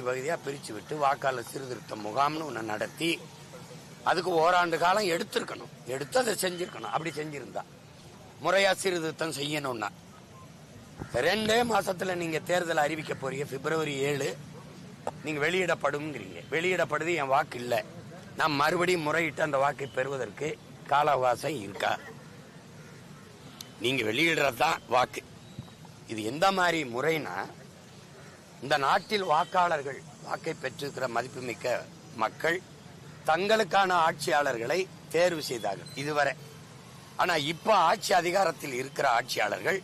பகுதி பகுதியாக பிரித்து விட்டு வாக்காளர் சீர்திருத்த முகாம்னு ஒன்று நடத்தி அதுக்கு ஓராண்டு காலம் எடுத்திருக்கணும். எடுத்து அதை செஞ்சிருக்கணும். அப்படி செஞ்சிருந்தா. முறையா சீர்திருத்தம் செய்யணும்னா. ரெண்டே மாசத்துல நீங்க தேர்தல் அறிவிக்க போறீங்க. பிப்ரவரி ஏழு. நீங்க வெளியிடப்படும்ங்கிறீங்க. வெளியிடப்படுது என் வாக்கு இல்லை. நான் மறுபடியும் முறையிட்டு அந்த வாக்கை பெறுவதற்கு கால அவகாசம் இருக்கா? நீங்க வெளியிடுறது தான் வாக்கு. இது எந்த மாதிரி முறைனா இந்த நாட்டில் வாக்காளர்கள் வாக்கை பெற்றிருக்கிற மதிப்புமிக்க மக்கள் தங்களுக்கான ஆட்சியாளர்களை தேர்வு செய்தார்கள் இதுவரை. ஆனா இப்ப ஆட்சி அதிகாரத்தில் இருக்கிற ஆட்சியாளர்கள்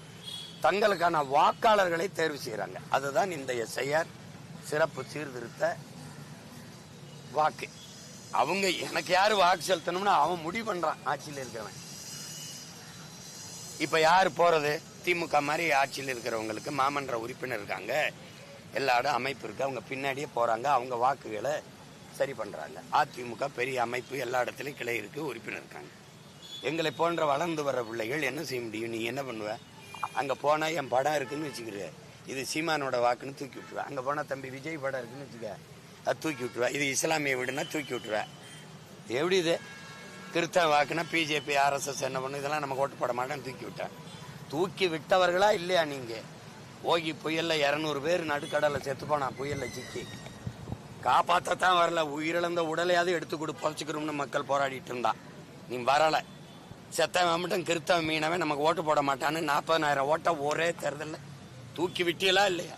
தங்களுக்கான வாக்காளர்களை தேர்வு செய்யறாங்க அதுதான் இந்த எஸ்ஐஆர் சிறப்பு சீர்திருத்த வாக்கு. அவங்க எனக்கு யாரு வாக்கு செலுத்தணும்னு அவன் முடிவு பண்றான் ஆட்சியில் இருக்கிறவன். இப்ப யார் போறது? திமுக மாதிரி ஆட்சியில் இருக்கிறவங்களுக்கு மாமன்ற உறுப்பினர் இருக்காங்க. எல்லா இடம் அமைப்பு இருக்கு. அவங்க பின்னாடியே போறாங்க. அவங்க வாக்குகளை சரி பண்றாங்க. அதிமுக பெரிய அமைப்பு எல்லா இடத்துலயும் கிளை இருக்கு. உறுப்பினர் இருக்காங்க. எங்களை போன்ற வளர்ந்து வர பிள்ளைகள் என்ன செய்ய முடியும்? நீ என்ன பண்ணுவ? அங்க போனா என் படம் இருக்குன்னு வச்சுக்கிற இது சீமானோட வாக்குன்னு தூக்கி விட்டுருவேன் அங்க போனா தம்பி விஜய் படம் இருக்குன்னு வச்சுக்க அது தூக்கி விட்டுருவேன் இது இஸ்லாமிய வீடுனா தூக்கி விட்டுருவேன் இது எப்படி இது? கிறிஸ்தவ வாக்குனா பிஜேபி ஆர்எஸ்எஸ் என்ன பண்ணு இதெல்லாம் நமக்கு ஓட்டு போட மாட்டேன்னு தூக்கி விட்டேன் தூக்கி விட்டவர்களா இல்லையா நீங்கள் ஓகி புயல்ல இரநூறு பேர் நடுக்கடலை செத்து புயல்ல சிக்கி. காப்பாற்றத்தான் வரல. உயிரிழந்த உடலையாவது எடுத்து கொடு பொழைச்சிக்கிறோம்னு மக்கள் போராடிட்டு இருந்தான் நீ வரல. செத்தவன் மட்டும் கிறித்தவன் மீனவே நமக்கு ஓட்டு போட மாட்டான்னு நாற்பதனாயிரம் ஓட்டை ஒரே தேர்தலில். தூக்கி விட்டீங்களா இல்லையா?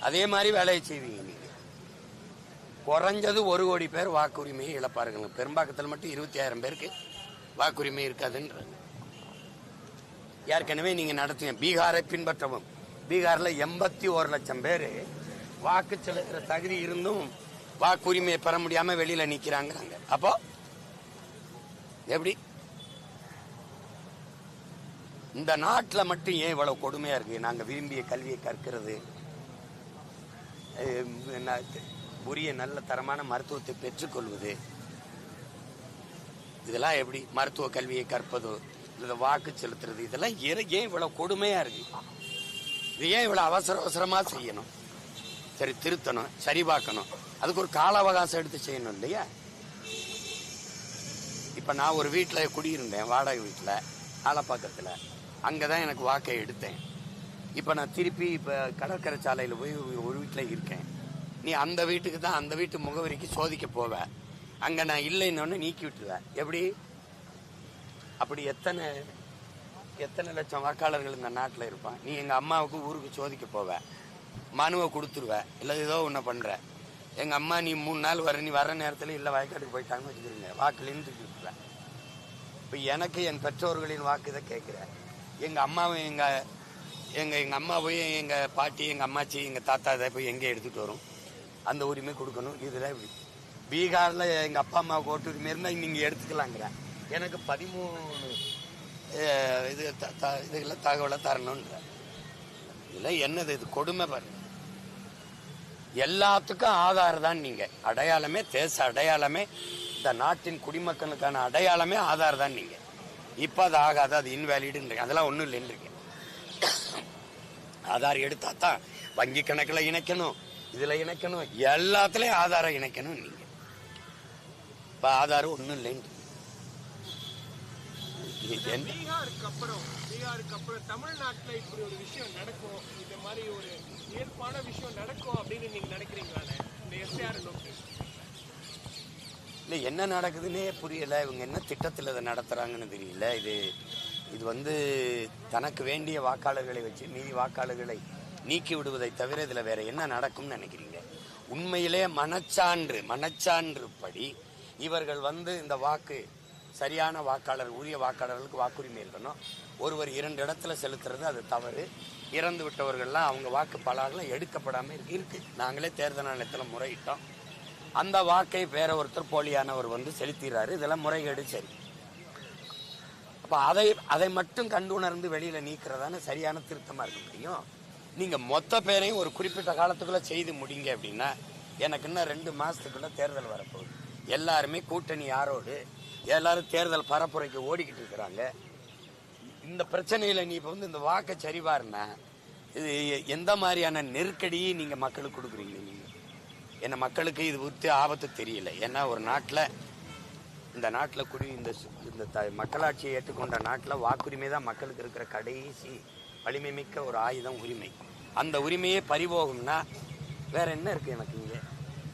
அதே மாதிரி வேலையை செய்வீங்க நீங்கள் குறைஞ்சது ஒரு கோடி பேர் வாக்குரிமையை இழப்பாருங்க பெரும்பாக்கத்தில் மட்டும் இருபத்தி ஆயிரம் பேருக்கு வாக்குரிமை இருக்காதுன்றாங்க. ஏற்கனவே நீங்க நடத்தின பீகாரை பின்பற்றவும். பீகார்ல எண்பத்தி ஒரு லட்சம் பேர் வாக்கு செலுத்துற தகுதி இருந்தும் வாக்குரிமையை பெற முடியாம வெளியில நிக்கிறாங்க அப்போ எப்படி? இந்த நாட்டில் மட்டும் ஏன் இவ்வளவு கொடுமையா இருக்கு? நாங்க விரும்பிய கல்வியை கற்கிறது என்ன, உரிய நல்ல தரமான மருத்துவத்தை பெற்றுக்கொள்வது இதெல்லாம் எப்படி? மருத்துவ கல்வியை கற்பதோ இந்த வாக்கு செலுத்துறது இதெல்லாம் ஏன் இவ்வளவு கொடுமையா இருக்கு? இது ஏன் இவ்வளவு அவசர அவசரமா செய்யணும்? சரி திருத்தணும் சரி பார்க்கணும். அதுக்கு ஒரு கால அவகாசம் எடுத்து செய்யணும் இல்லையா? இப்ப நான் ஒரு வீட்டில் குடியிருந்தேன் வாடகை வீட்டில் ஆலப்பாக்கத்தில் அங்கதான் எனக்கு வாக்கை எடுத்தேன். இப்ப நான் திருப்பி இப்ப கடற்கரை சாலையில் போய் ஒரு வீட்டில் இருக்கேன். நீ அந்த வீட்டுக்கு தான் அந்த வீட்டு முகவரிக்கு சோதிக்க போவ. அங்க நான் இல்லைன்னு நீக்கி விட்டுருவேன் எப்படி? அப்படி எத்தனை எத்தனை லட்சம் வாக்காளர்கள் இந்த நாட்டில் இருப்பான்? நீ எங்கள் அம்மாவுக்கு ஊருக்கு சோதிக்க போவ மனுவை கொடுத்துருவ இல்லை ஏதோ ஒன்று பண்ணுற எங்கள் அம்மா நீ மூணு நாள் வர நீ வர நேரத்தில் இல்லை வயக்காட்டுக்கு போயிட்டாங்கன்னு வச்சுக்கிறீங்க வாக்குலேருந்து தூக்கி இப்போ எனக்கு என் பெற்றோர்களின் வாக்கு இதை கேட்குறேன் எங்கள் அம்மாவும் எங்கள் எங்கள் எங்கள் அம்மா போய் எங்கள் பாட்டி எங்கள் அம்மாச்சி எங்கள் தாத்தா இதை போய் எங்கே எடுத்துகிட்டு வரும்? அந்த உரிமை கொடுக்கணும். இதில் இப்படி. எங்கள் அப்பா அம்மாவுக்கு ஓட்டு உரிமை இருந்தால் நீங்கள் எடுத்துக்கலாங்கிறேன் எனக்கு பதிமூணு இது த- த- தகவலை தரணுன்ற இதெல்லாம் என்னது இது கொடுமை பாருங்க எல்லாத்துக்கும் ஆதார் தான் நீங்க. அடையாளமே தேச அடையாளமே இந்த நாட்டின் குடிமக்களுக்கான அடையாளமே ஆதார் தான் நீங்க. இப்போ அது ஆகாது அது இன்வேலிடுன்றீங்க அதெல்லாம் ஒன்றும் இல்லைன்றீங்க ஆதார் எடுத்தா தான் வங்கி கணக்கில் இணைக்கணும் இதில் இணைக்கணும் எல்லாத்துலேயும் ஆதாரம் இணைக்கணும் நீங்கள் இப்போ ஆதாரம் ஒன்றும் இல்லைன்றீங்க பீகாருக்கு அப்புறம் பீகாருக்கு அப்புறம் தமிழ்நாட்டுல இப்படி ஒரு விஷயம் நடக்கும். இந்த மாதிரி ஒரு ஏற்பான விஷயம் நடக்கும் அப்படின்னு நீங்க நினைக்கிறீங்களாண்ணே இந்த எஸ்ஆர் நோக்கி இல்ல என்ன நடக்குதுன்னே புரியல. இவங்க என்ன திட்டத்தில் இதை நடத்துறாங்கன்னு தெரியல. இது இது வந்து தனக்கு வேண்டிய வாக்காளர்களை வச்சு மீதி வாக்காளர்களை நீக்கி விடுவதை தவிர இதுல வேற என்ன நடக்கும்னு நினைக்கிறீங்க? உண்மையிலே மனச்சான்று மனச்சான்று படி இவர்கள் வந்து இந்த வாக்கு சரியான வாக்காளர் உரிய வாக்காளர்களுக்கு வாக்குரிமை இருக்கணும். ஒருவர் இரண்டு இடத்துல செலுத்துறது அது தவறு. இறந்து விட்டவர்கள்லாம் அவங்க வாக்கு பலாகலாம் எடுக்கப்படாமல் இருக்கு இருக்கு. நாங்களே தேர்தல் ஆணையத்தில் முறையிட்டோம். அந்த வாக்கை வேற ஒருத்தர் போலியானவர் வந்து செலுத்திடுறாரு இதெல்லாம் முறைகேடு சரி. அப்போ அதை அதை மட்டும் கண்டு உணர்ந்து வெளியில நீக்கிறதான சரியான திருத்தமாக இருக்க முடியும்? நீங்கள் மொத்த பேரையும் ஒரு குறிப்பிட்ட காலத்துக்குள்ளே செய்து முடிங்க அப்படின்னா எனக்கு இன்னும் ரெண்டு மாதத்துக்குள்ளே தேர்தல் வரப்போகுது. எல்லாருமே கூட்டணி யாரோடு? எல்லாரும் தேர்தல் பரப்புரைக்கு ஓடிக்கிட்டு இருக்கிறாங்க. இந்த பிரச்சனையில நீ இப்போ வந்து இந்த வாக்கை சரிபாருனா இது எந்த மாதிரியான நெருக்கடியை நீங்க மக்களுக்கு கொடுக்குறீங்க நீங்க? என்ன மக்களுக்கு இது குறித்து ஆபத்து தெரியல. ஏன்னா ஒரு நாட்டில் இந்த நாட்டில் குடி இந்த இந்த த மக்களாட்சியை ஏற்றுக்கொண்ட நாட்டில் வாக்குரிமை தான் மக்களுக்கு இருக்கிற கடைசி வலிமை மிக்க ஒரு ஆயுதம் உரிமை. அந்த உரிமையே பறிபோகும்னா வேற என்ன இருக்கு எனக்கு இங்கே?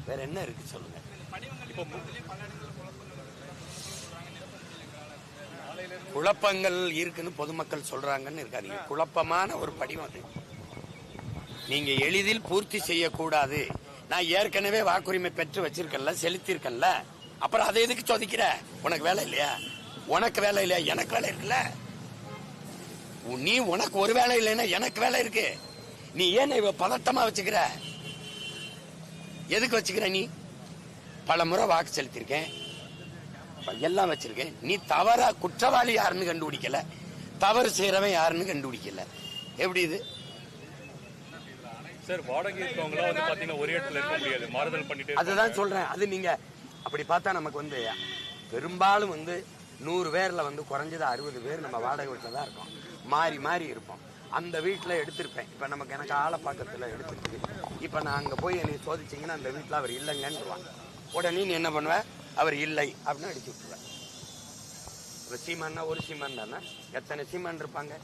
வேற என்ன இருக்கு சொல்லுங்கள் குழப்பங்கள் இருக்குன்னு பொதுமக்கள் சொல்றாங்கன்னு இருக்காதீங்க. குழப்பமான ஒரு படிவம் அது. நீங்க எளிதில் பூர்த்தி செய்யக்கூடாது. நான் ஏற்கனவே வாக்குரிமை பெற்று வச்சிருக்கேன்ல செலுத்திருக்கல அப்புறம் அதை எதுக்கு சொதிக்கிற? உனக்கு வேலை இல்லையா? உனக்கு வேலை இல்லையா? எனக்கு வேலை இருக்குல்ல. உ- நீ உனக்கு ஒரு வேலை இல்லைன்னா எனக்கு வேலை இருக்கு. நீ ஏன் இவ பதட்டமா வச்சுக்கிற? எதுக்கு வச்சுக்கிற நீ? பல முறை வாக்கு செலுத்திருக்கேன் எல்லாம் வச்சிருக்கேன். நீ தவறா குற்றவாளி யாருன்னு கண்டுபிடிக்கல. தவறு செய்யறவன் யாருன்னு கண்டுபிடிக்கல. எப்படி இது? சார் வாடகை இருக்கவங்களாம் வந்து பாத்தீங்கன்னா ஒரே இடத்துல இருக்க முடியாது. மாறுதல் பண்ணிட்டே இருப்பாங்க. அதுதான் சொல்றேன். அது நீங்க அப்படி பார்த்தா நமக்கு வந்து பெரும்பாலும் வந்து நூறு பேர்ல வந்து குறைஞ்சது அறுபது பேர் நம்ம வாடகை வீட்டில் தான் இருக்கோம். மாறி மாறி இருப்போம். அந்த வீட்டில் எடுத்திருப்பேன். இப்போ நமக்கு எனக்கு ஆலப்பாக்கத்தில் எடுத்துருக்கு. இப்போ நான் அங்கே போய் என்னை சோதிச்சிங்கன்னா அந்த வீட்டில் அவர் இல்லைங்கன்றுவாங்க. உடனே நீ என்ன பண்ணுவ? அவர் இல்லை அப்படின்னு அடிச்சு விட்டுருவேன் இப்போ சீமான்னா ஒரு சீமான் தானே? எத்தனை சீமான் இருப்பாங்க?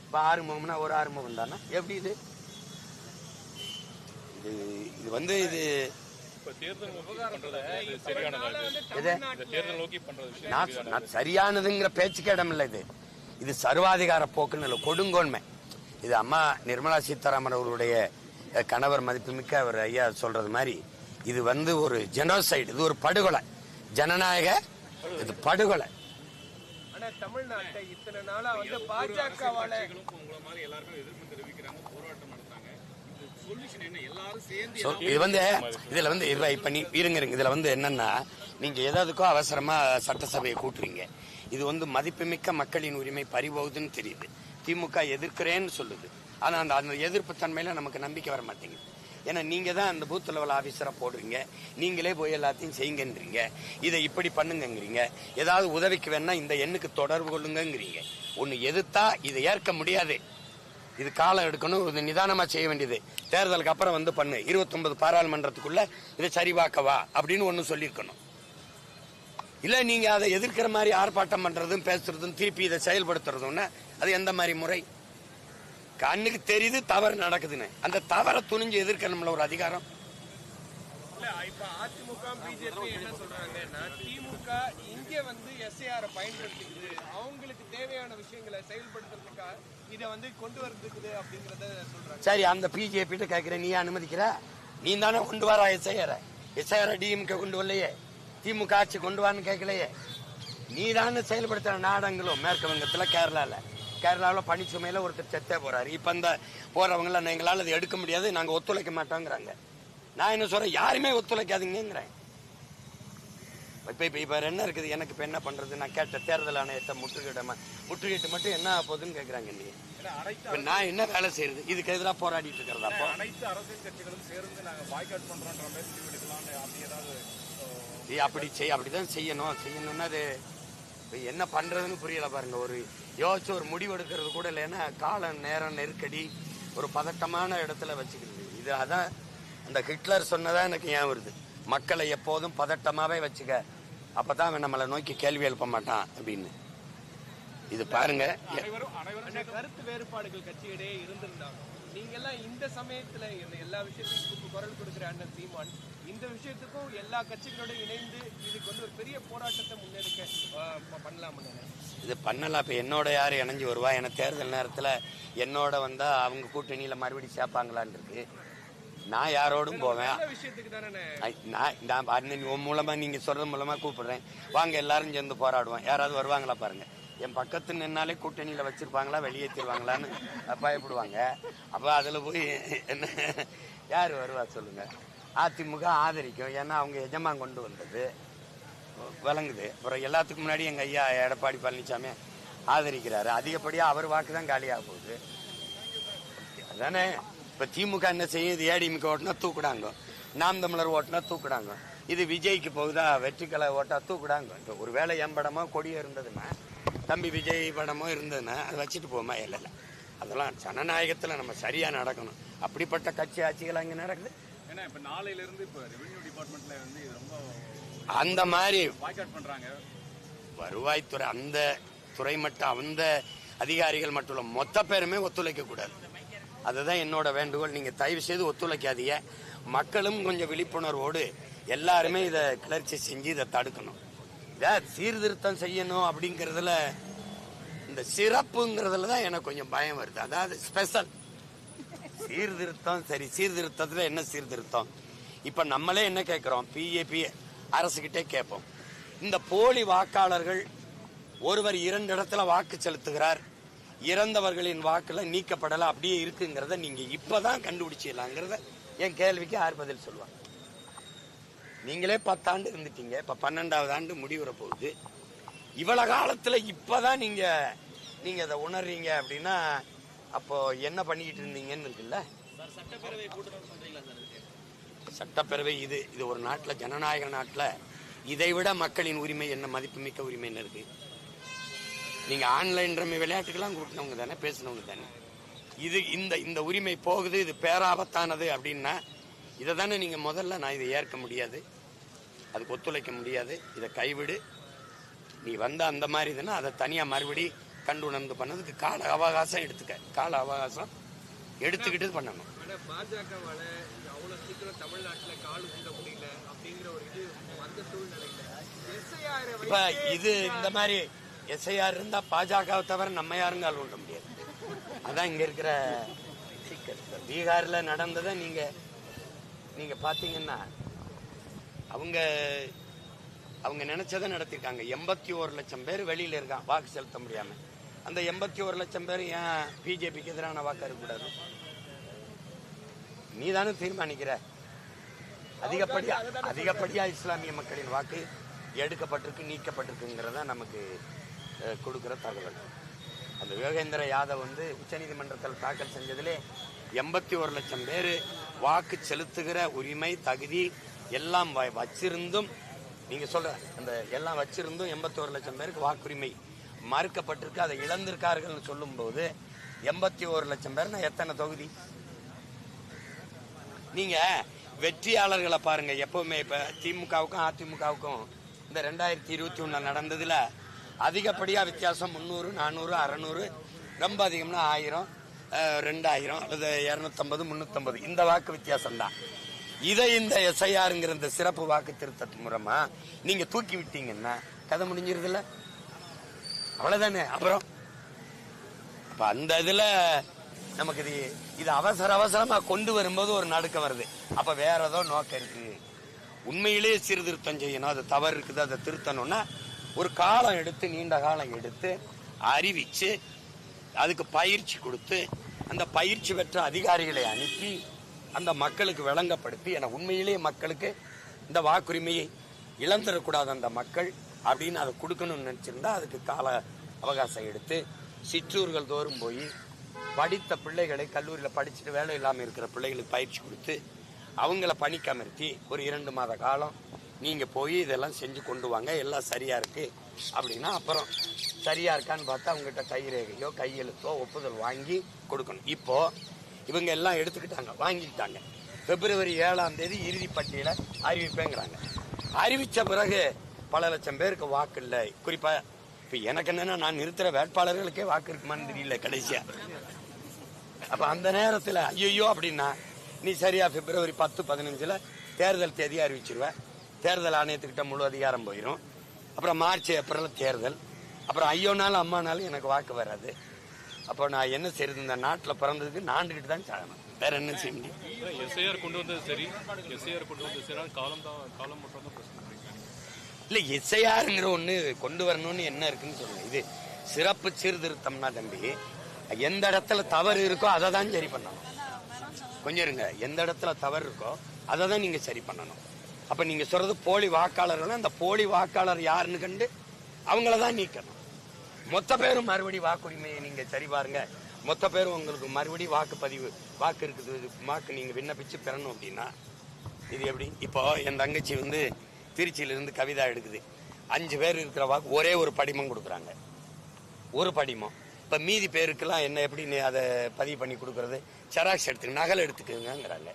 இப்போ ஆறுமுகம்னா ஒரு ஆறுமுகம் தானே? எப்படி இது? இது இது வந்து இது சரியானதுங்கிற பேச்சுக்கு இடம் இல்லை இது. இது சர்வாதிகார போக்குன்னு இல்லை கொடுங்கோன்மை. இது அம்மா நிர்மலா சீதாராமன் அவர்களுடைய அஹ், கணவர் மதிப்புமிக்க அவர் ஐயா சொல்றது மாதிரி இது வந்து ஒரு ஜெனோசைடு இது ஒரு படுகொலை. ஜனநாயக இது படுகொலை. ஆனா தமிழ்நாட்டை இத்தனை நாளா வந்து பாஜகவால சொல்- இது வந்து இதுல வந்து இப்ப- நீ இருங்க இருங்க. இதுல வந்து என்னன்னா நீங்க எதாவதுக்கோ அவசரமா சட்டசபையை கூட்டுறீங்க. இது வந்து மதிப்புமிக்க மக்களின் உரிமை பறிபோகுதுன்னு தெரியுது. திமுக எதிர்க்கிறேன்னு சொல்லுது. ஆனா அந்த அந்த எதிர்ப்பு தன்மையில நமக்கு நம்பிக்கை வர மாட்டேங்குது ஏன்னா நீங்க தான் அந்த பூத் லெவல் ஆபீசரா போடுவீங்க நீங்களே போய் எல்லாத்தையும் செய்யுங்கன்றீங்க. இதை இப்படி பண்ணுங்கங்கிறீங்க. ஏதாவது உதவிக்கு வேணா இந்த எண்ணுக்கு தொடர்பு கொள்ளுங்கங்கிறீங்க. ஒன்னு எதிர்த்தா இதை ஏற்க முடியாது. இது காலம் எடுக்கணும் இது நிதானமா செய்ய வேண்டியது. தேர்தலுக்கு அப்புறம் வந்து பண்ணு. 29 பாராளுமன்றத்துக்குள்ள இதை சரிபார்க்கவா அப்படின்னு ஒன்று சொல்லியிருக்கணும். இல்லை நீங்கள் அதை எதிர்க்கிற மாதிரி ஆர்ப்பாட்டம் பண்ணுறதும் பேசுறதும் திருப்பி இதை செயல்படுத்துறதுன்னா அது எந்த மாதிரி முறை? கண்ணுக்கு தெரியுது தவறு நடக்குதுன்னு. அந்த தவறை துணிஞ்சு எதிர்க்கணும்ல ஒரு அதிகாரம். இல்ல இப்ப அதிமுக பிஜேபி என்ன சொல்றாங்கன்னா திமுக இங்க வந்து எஸ்ஐஆர் பயன்படுத்திக்குது அவங்களுக்கு தேவையான விஷயங்களை செயல்படுத்துறதுக்காக இதை வந்து கொண்டு வரதுக்குது அப்படிங்கறத சொல்றாங்க. சரி அந்த பிஜேபி கேட்கிறேன் நீ அனுமதிக்கிற? நீ தானே கொண்டு வர எஸ்ஐஆர் எஸ்ஐஆர் டிஎம்கே கொண்டு வரலையே. திமுக ஆட்சி கொண்டு வான்னு கேட்கலையே நீ தானே செயல்படுத்துற நாடங்களும் மேற்கு வங்கத்துல கேரளால. கேரளாவில் பனிச்சுமையில ஒருத்தர் செத்தே போறாரு. இப்ப இந்த போறவங்கள எங்களால் அதை எடுக்க முடியாது நாங்க ஒத்துழைக்க மாட்டோங்கிறாங்க. நான் என்ன சொல்றேன்? யாருமே ஒத்துழைக்காதீங்கிறேன் இப்ப இப்ப இப்ப என்ன இருக்குது? எனக்கு இப்ப என்ன பண்றது? நான் கேட்ட தேர்தல் ஆணையத்தை முற்றுகிட முற்றுகிட்டு மட்டும் என்ன போகுதுன்னு கேக்குறாங்க நீ இப்ப நான் என்ன வேலை செய்யறது? இதுக்கு எதிராக போராடிட்டு இருக்கிறதா அப்போ? அனைத்து அரசியல் கட்சிகளும் சேர்ந்து நாங்க பாய்காட் எடுக்கலாம்னு அப்படி ஏய், அப்படி செய் அப்படிதான் செய்யணும். செய்யணும்னா அது என்ன பண்றதுன்னு புரியல பாருங்க. ஒரு யோசிச்சு ஒரு முடிவு எடுக்கிறது கூட இல்லைன்னா கால நேரம் நெருக்கடி ஒரு பதட்டமான இடத்துல வச்சுக்கிறது. இது அதான் அந்த ஹிட்லர் சொன்னதா எனக்கு ஏன் வருது. மக்களை எப்போதும் பதட்டமாகவே வச்சுக்க. அப்பதான் அவன் நம்மளை நோக்கி கேள்வி எழுப்ப மாட்டான் அப்படின்னு. இது பாருங்க. கருத்து வேறுபாடுகள் கட்சியிடையே இருந்திருந்தாங்க நீங்க எல்லாம் இந்த சமயத்துல இந்த எல்லா விஷயத்துக்கும் குரல் கொடுக்கிற அண்ணன் சீமான் இந்த விஷயத்துக்கும் எல்லா கட்சிகளோட இணைந்து இதுக்கு வந்து ஒரு பெரிய போராட்டத்தை முன்னெடுக்க பண்ணலாம்னு. இது பண்ணலாம் இப்போ என்னோட யார் இணைஞ்சு வருவா? ஏன்னா தேர்தல் நேரத்தில் என்னோட வந்தா அவங்க கூட்டணியில் மறுபடியும் சேர்ப்பாங்களான் இருக்கு. நான் யாரோடும் போவேன். நான் நான் உன் மூலமா நீங்க சொல்றது மூலமா கூப்பிடுறேன். வாங்க எல்லாரும் சேர்ந்து போராடுவோம். யாராவது வருவாங்களா பாருங்க. என் பக்கத்து நின்னாலே கூட்டணியில் வச்சிருப்பாங்களா வெளியேற்றிடுவாங்களான்னு பயப்படுவாங்க அப்போ அதில் போய் என்ன யார் வருவா சொல்லுங்கள் அதிமுக ஆதரிக்கும் ஏன்னா அவங்க எஜமான் கொண்டு வந்தது. விளங்குது அப்புறம் எல்லாத்துக்கும் முன்னாடி எங்கள் ஐயா எடப்பாடி பழனிசாமி ஆதரிக்கிறாரு. அதிகப்படியாக அவர் வாக்கு தான் காலியாக போகுது. அதானே? இப்போ திமுக என்ன செய்யும் இது ஏடிமுக ஓட்டுனா தூக்குடாங்க. நாம் தமிழர் ஓட்டுனா தூக்குடாங்க. இது விஜய்க்கு போகுதா? வெற்றிக்கலை ஓட்டா தூக்குடாங்க. இப்ப ஒருவேளை என் படமோ கொடியே இருந்ததுன்னா தம்பி விஜய் படமோ இருந்ததுன்னா அதை வச்சுட்டு போமா இல்லை அதெல்லாம் ஜனநாயகத்தில் நம்ம சரியாக நடக்கணும். அப்படிப்பட்ட கட்சி ஆட்சிகள் அங்கே நடக்குது. ஏன்னா இப்ப நாளையில இருந்து இப்ப ரெவென்யூ டிபார்ட்மெண்ட்ல வந்து ரொம்ப அந்த மாதிரி பாய்காட் பண்றாங்க. வருவாய்த்துறை அந்த துறை மட்டும் அந்த அதிகாரிகள் மட்டும் இல்ல மொத்த பேருமே ஒத்துழைக்க கூடாது. அதுதான் என்னோட வேண்டுகோள். நீங்க தயவு செய்து ஒத்துழைக்காதீங்க. மக்களும் கொஞ்சம் விழிப்புணர்வோடு எல்லாருமே இதை கிளர்ச்சி செஞ்சு இதை தடுக்கணும். இதை சீர்திருத்தம் செய்யணும் அப்படிங்கிறதுல இந்த சிறப்புங்கிறதுல தான் எனக்கு கொஞ்சம் பயம் வருது. அதாவது ஸ்பெஷல் சீர்திருத்தம் சரி சீர்திருத்தத்தில் என்ன சீர்திருத்தம்? இப்போ நம்மளே என்ன கேட்குறோம் பிஏபி அரசுக்கிட்டே கேட்போம். இந்த போலி வாக்காளர்கள் ஒருவர் இரண்டு இடத்துல வாக்கு செலுத்துகிறார். இறந்தவர்களின் வாக்கில் நீக்கப்படல அப்படியே இருக்குங்கிறத நீங்கள் இப்போ தான் கண்டுபிடிச்சிடலாங்கிறத என் கேள்விக்கு யார் பதில் சொல்லுவாங்க. நீங்களே பத்தாண்டு இருந்துட்டீங்க. இப்ப பன்னெண்டாவது ஆண்டு முடிவுற போகுது. இவ்வளவு காலத்துல இப்பதான் நீங்க நீங்க அதை உணர்றீங்க அப்படின்னா அப்போ என்ன பண்ணிக்கிட்டு இருந்தீங்கன்னு இருக்குல்ல? சட்டப்பேரவை இது. இது ஒரு நாட்டுல ஜனநாயக நாட்டுல இதை விட மக்களின் உரிமை என்ன மதிப்புமிக்க உரிமைன்னு இருக்கு? நீங்க ஆன்லைன் ரம்மி விளையாட்டுக்கெல்லாம் கூட்டினவங்க தானே பேசினவங்க தானே. இது இந்த இந்த உரிமை போகுது இது பேராபத்தானது அப்படின்னா இதை தானே நீங்க முதல்ல நான் இதை ஏற்க முடியாது. அதுக்கு ஒத்துழைக்க முடியாது. இதை கைவிடு. நீ வந்த அந்த மாதிரி இதுன்னா அதை தனியா மறுபடி கண்டுணர்ந்து பண்ணதுக்கு கால அவகாசம் எடுத்துக்க. கால அவகாசம் எடுத்துக்கிட்டு பண்ணணும். பாஜகவால அவ்வளவு சீக்கிரம் தமிழ்நாட்டுல கால் ஊன்ற முடியல அப்படிங்கிற ஒரு இது வந்த சூழ்நிலையில எஸ்ஐஆர் இப்ப இது இந்த மாதிரி எஸ்ஐஆர் இருந்தா பாஜகவை தவிர நம்ம யாரும் கால் ஊன்ற முடியாது. அதான் இங்க இருக்கிற பீகார்ல நடந்ததை நீங்க நீங்க பாத்தீங்கன்னா அவங்க அவங்க நினைச்சதை நடத்திருக்காங்க. எண்பத்தி ஒரு லட்சம் பேர் வெளியில இருக்கான் வாக்கு செலுத்த முடியாம. அந்த எண்பத்தி ஒரு லட்சம் பேர் ஏன் பிஜேபிக்கு எதிரான வாக்கு இருக்கக்கூடாது? நீ தானே தீர்மானிக்கிற? அதிகப்படியா அதிகப்படியா இஸ்லாமிய மக்களின் வாக்கு எடுக்கப்பட்டிருக்கு நீக்கப்பட்டிருக்குங்கிறத நமக்கு கொடுக்குற தகவல். அந்த யோகேந்திர யாதவ் வந்து உச்சநீதிமன்றத்தில் தாக்கல் செஞ்சதிலே எண்பத்தி ஒரு லட்சம் பேர் வாக்கு செலுத்துகிற உரிமை தகுதி எல்லாம் வச்சிருந்தும் நீங்க சொல்ற அந்த எல்லாம் வச்சிருந்தும் எண்பத்தி ஒரு லட்சம் பேருக்கு வாக்குரிமை மறுக்கப்பட்டிருக்கு அதை இழந்திருக்கார்கள்னு சொல்லும்போது எண்பத்தி ஒரு லட்சம் பேர்னா எத்தனை தொகுதி? நீங்க வெற்றியாளர்களை பாருங்க எப்பவுமே இப்ப திமுகவுக்கும் அதிமுகவுக்கும் இந்த ரெண்டாயிரத்தி இருபத்தி ஒண்ணுல நடந்ததுல அதிகப்படியா வித்தியாசம் முந்நூறு நானூறு அறநூறு ரொம்ப அதிகம்னா ஆயிரம் ரெண்டாயிரம் அல்லது இரநூத்தம்பது முன்னூத்தம்பது. இந்த வாக்கு வித்தியாசம் தான் இதை இந்த எஸ்ஐஆருங்கிற இந்த சிறப்பு வாக்கு திருத்தத்து மூலமா நீங்க தூக்கி விட்டீங்கன்னா கதை முடிஞ்சிருதுல்ல? அவ்வளவுதானே? அப்புறம்? அப்ப அந்த இதுல நமக்கு இது இது அவசர அவசரமா கொண்டு வரும்போது ஒரு நடுக்கம் வருது. அப்ப வேற ஏதோ நோக்கம் இருக்கு. உண்மையிலேயே சீர்திருத்தம் செய்யணும். அது தவறு இருக்குது. அதை திருத்தணும்னா ஒரு காலம் எடுத்து நீண்ட காலம் எடுத்து அறிவிச்சு அதுக்கு பயிற்சி கொடுத்து அந்த பயிற்சி பெற்ற அதிகாரிகளை அனுப்பி அந்த மக்களுக்கு விளங்கப்படுத்தி என உண்மையிலேயே மக்களுக்கு இந்த வாக்குரிமையை இழந்துடக்கூடாது அந்த மக்கள் அப்படின்னு அதை கொடுக்கணும்னு நினச்சிருந்தா அதுக்கு கால அவகாசம் எடுத்து சிற்றூர்கள் தோறும் போய் படித்த பிள்ளைகளை கல்லூரியில் படிச்சுட்டு வேலை இல்லாமல் இருக்கிற பிள்ளைகளுக்கு பயிற்சி கொடுத்து அவங்கள பணிக்கமர்த்தி ஒரு இரண்டு மாத காலம் நீங்கள் போய் இதெல்லாம் செஞ்சு கொண்டு வாங்க எல்லாம் சரியாக இருக்குது அப்படின்னா அப்புறம் சரியாக இருக்கான்னு பார்த்தா அவங்ககிட்ட கைரேகையோ கையெழுத்தோ ஒப்புதல் வாங்கி கொடுக்கணும். இப்போது இவங்க எல்லாம் எடுத்துக்கிட்டாங்க வாங்கிக்கிட்டாங்க. பிப்ரவரி ஏழாம் தேதி இறுதி பட்டியலை அறிவிப்பேங்கிறாங்க. அறிவித்த பிறகு பல லட்சம் பேருக்கு வாக்கு இல்லை. குறிப்பா இப்போ எனக்கு என்னென்னா நான் நிறுத்துற வேட்பாளர்களுக்கே வாக்கு இருக்குமான்னு தெரியல கடைசியா. அப்ப அந்த நேரத்தில் ஐயோ அப்படின்னா நீ சரியா பிப்ரவரி பத்து பதினஞ்சுல தேர்தல் தேதி அறிவிச்சிருவேன் தேர்தல் ஆணையத்துக்கிட்ட முழு அதிகாரம் போயிடும் அப்புறம் மார்ச் ஏப்ரல் தேர்தல். அப்புறம் ஐயோனாலும் அம்மானாலும் எனக்கு வாக்கு வராது. அப்போ நான் என்ன செய்யறது இந்த நாட்டில் பிறந்ததுக்கு நாண்டுகிட்டு தான் சாகணும். வேற என்ன செய்ய முடியும்? எஸ்ஐஆர் கொண்டு வந்தது சரி. எஸ்ஐஆர் கொண்டு வந்தது சரி. காலம் தான் காலம் மட்டும் தான் பிரச்சனை. இல்ல எஸ்ஐஆருங்கிற ஒண்ணு கொண்டு வரணும்னு என்ன இருக்குன்னு சொல்லுங்க. இது சிறப்பு சீர்திருத்தம்னா தம்பி எந்த இடத்துல தவறு இருக்கோ அதை தான் சரி பண்ணணும். கொஞ்சம் இருங்க. எந்த இடத்துல தவறு இருக்கோ அதை தான் நீங்க சரி பண்ணணும். அப்ப நீங்க சொல்றது போலி வாக்காளர்கள் அந்த போலி வாக்காளர் யாருன்னு கண்டு அவங்கள தான் நீக்கணும். மொத்த பேரும் மறுபடி வாக்குரிமையை நீங்க சரி பாருங்க. மொத்த பேரும் உங்களுக்கு மறுபடி வாக்குப்பதிவு வாக்கு இருக்குது வாக்கு நீங்க விண்ணப்பிச்சு பெறணும் அப்படின்னா இது எப்படி? இப்போ என் தங்கச்சி வந்து திருச்சியில இருந்து கவிதா எடுக்குது. அஞ்சு பேர் இருக்கிற வாக்கு ஒரே ஒரு படிமம் கொடுக்குறாங்க. ஒரு படிமம். இப்போ மீதி பேருக்கெல்லாம் என்ன எப்படி நீ அதை பதிவு பண்ணி கொடுக்கறது? செராக்ஸ் எடுத்துக்க நகல் எடுத்துக்கோங்கங்கிறாங்க.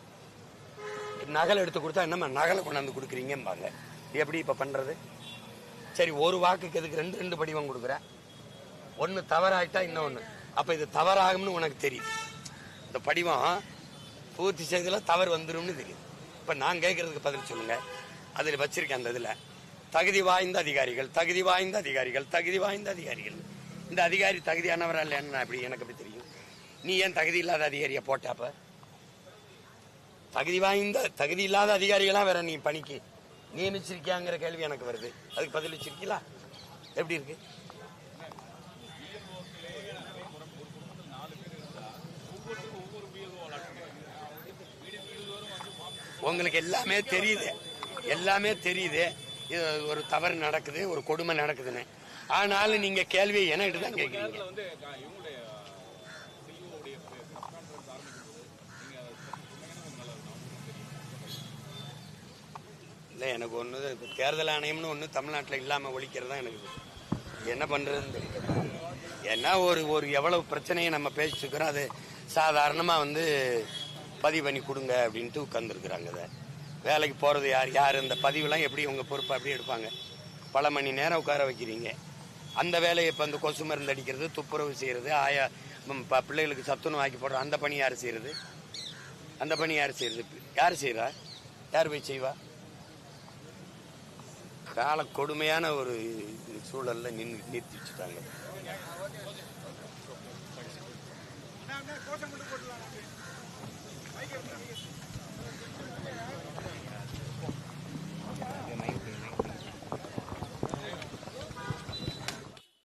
நகல் எடுத்து கொடுத்தா என்னம்மா நகலை கொண்டாந்து கொடுக்குறீங்கம்பாங்க. எப்படி இப்போ பண்ணுறது சரி ஒரு வாக்குக்கு எதுக்கு ரெண்டு ரெண்டு படிவம் கொடுக்குறேன் ஒன்று தவறாயிட்டா இன்னொன்று அப்போ இது தவறாகும்னு உனக்கு தெரியும் இந்த படிவம் பூர்த்தி செய்ததில் தவறு வந்துடும்னு தெரியுது. இப்போ நான் கேட்குறதுக்கு பதில் சொல்லுங்கள் அதில் வச்சிருக்கேன் அந்த இதில். தகுதி வாய்ந்த அதிகாரிகள் தகுதி வாய்ந்த அதிகாரிகள் தகுதி வாய்ந்த அதிகாரிகள். இந்த அதிகாரி தகுதியானவரா இல்லைன்னு அப்படி எனக்கு அப்படி தெரியும்? நீ ஏன் தகுதி இல்லாத அதிகாரியை போட்டாப்ப தகுதி வாய்ந்த தகுதி இல்லாத அதிகாரிகளாம் வேற நீ பணிக்கு நியமிச்சிருக்கியாங்கிற கேள்வி எனக்கு வருது. அதுக்கு பதில் வச்சிருக்கீங்களா? எப்படி இருக்கு? உங்களுக்கு எல்லாமே தெரியுது. எல்லாமே தெரியுது. இது ஒரு தவறு நடக்குது ஒரு கொடுமை நடக்குதுன்னு. ஆனாலும் நீங்க கேள்வியை என்கிட்ட தான் கேட்குறீங்க. இல்லை எனக்கு ஒன்று தேர்தல் ஆணையம்னு ஒன்று தமிழ்நாட்டில் இல்லாமல் ஒழிக்கிறது தான் எனக்கு என்ன பண்ணுறதுன்னு தெரியல. ஏன்னா ஒரு ஒரு எவ்வளவு பிரச்சனையை நம்ம பேசிட்டு இருக்கிறோம் அது சாதாரணமாக வந்து பதிவு பண்ணி கொடுங்க அப்படின்ட்டு உட்காந்துருக்குறாங்க அதை வேலைக்கு போகிறது யார்? யார்? இந்த பதிவுலாம் எப்படி உங்கள் பொறுப்பை அப்படியே எடுப்பாங்க. பல மணி நேரம் உட்கார வைக்கிறீங்க. அந்த வேலையை இப்போ அந்த கொசு மருந்து அடிக்கிறது துப்புரவு செய்கிறது ஆயா ப- பிள்ளைகளுக்கு சத்துணவு ஆக்கி போடுற அந்த பணி யார் செய்கிறது அந்த பணி யார் செய்கிறது யார் செய்கிறா யார் போய் செய்வா? கால கொடுமையான ஒரு சூழலில் நின்று நிறுத்தி வச்சுட்டாங்க. ঠিক আছে